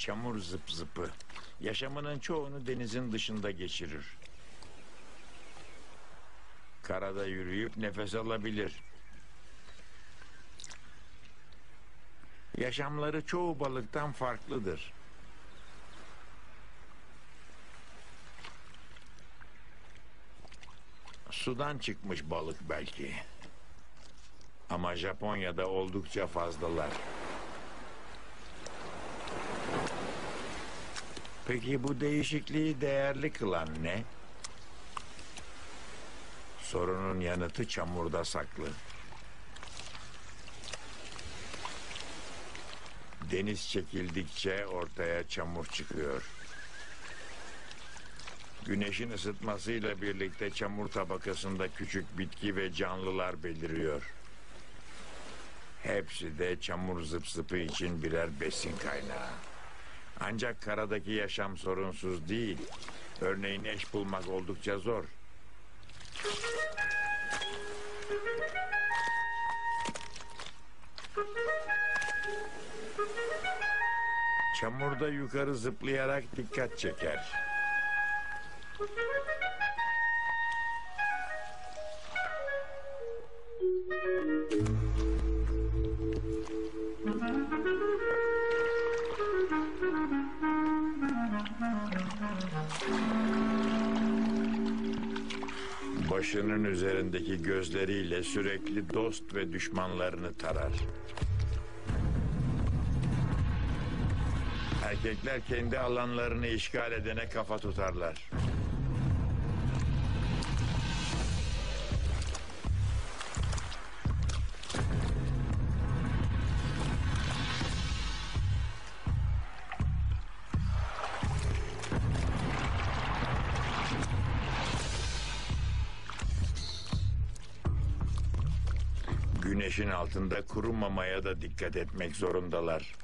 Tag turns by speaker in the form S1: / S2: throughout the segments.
S1: çamur zıp zıpı. Yaşamının çoğunu denizin dışında geçirir. Karada yürüyüp nefes alabilir. Yaşamları çoğu balıktan farklıdır. Sudan çıkmış balık belki. Ama Japonya'da oldukça fazlalar. Peki bu değişikliği değerli kılan ne? Sorunun yanıtı çamurda saklı. Deniz çekildikçe ortaya çamur çıkıyor. Güneşin ısıtmasıyla birlikte çamur tabakasında küçük bitki ve canlılar beliriyor. Hepsi de çamur zıp zıpı için birer besin kaynağı. Ancak karadaki yaşam sorunsuz değil. Örneğin eş bulmak oldukça zor. Çamurda yukarı zıplayarak dikkat çeker. Başının üzerindeki gözleriyle sürekli dost ve düşmanlarını tarar. Erkekler kendi alanlarını işgal edene kafa tutarlar. Güneşin altında kurumamaya da dikkat etmek zorundalar.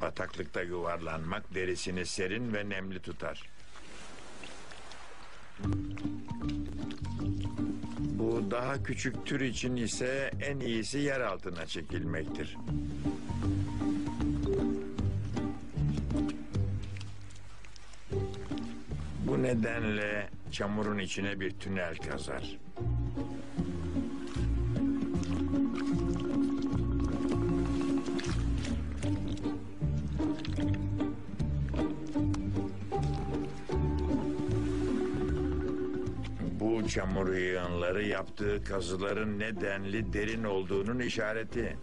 S1: Bataklıkta yuvarlanmak derisini serin ve nemli tutar. Bu daha küçük tür için ise en iyisi yer altına çekilmektir. Nedenle çamurun içine bir tünel kazar. Bu çamur yığınları yaptığı kazıların nedenli derin olduğunun işareti.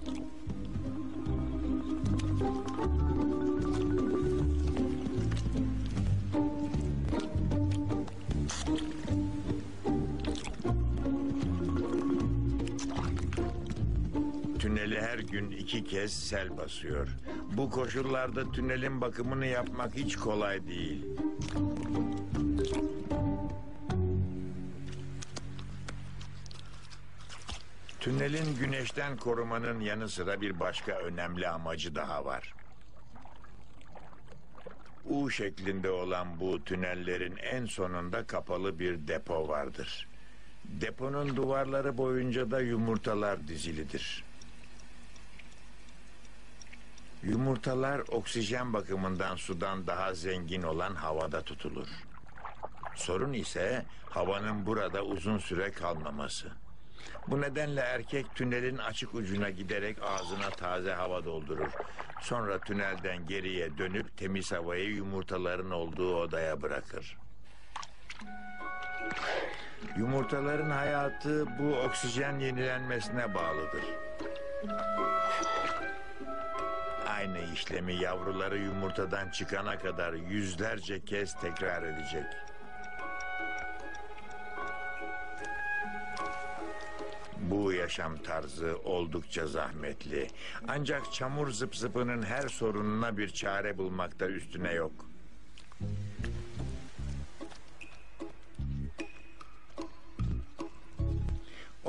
S1: Tüneli her gün iki kez sel basıyor. Bu koşullarda tünelin bakımını yapmak hiç kolay değil. Tünelin güneşten korumanın yanı sıra bir başka önemli amacı daha var. U şeklinde olan bu tünellerin en sonunda kapalı bir depo vardır. Deponun duvarları boyunca da yumurtalar dizilidir. Yumurtalar oksijen bakımından sudan daha zengin olan havada tutulur. Sorun ise havanın burada uzun süre kalmaması. Bu nedenle erkek tünelin açık ucuna giderek ağzına taze hava doldurur. Sonra tünelden geriye dönüp temiz havayı yumurtaların olduğu odaya bırakır. Yumurtaların hayatı bu oksijen yenilenmesine bağlıdır. Aynı işlemi yavruları yumurtadan çıkana kadar yüzlerce kez tekrar edecek. Bu yaşam tarzı oldukça zahmetli. Ancak çamur zıp zıpının her sorununa bir çare bulmakta üstüne yok.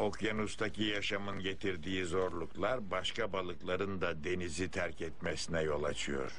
S1: Okyanustaki yaşamın getirdiği zorluklar başka balıkların da denizi terk etmesine yol açıyor.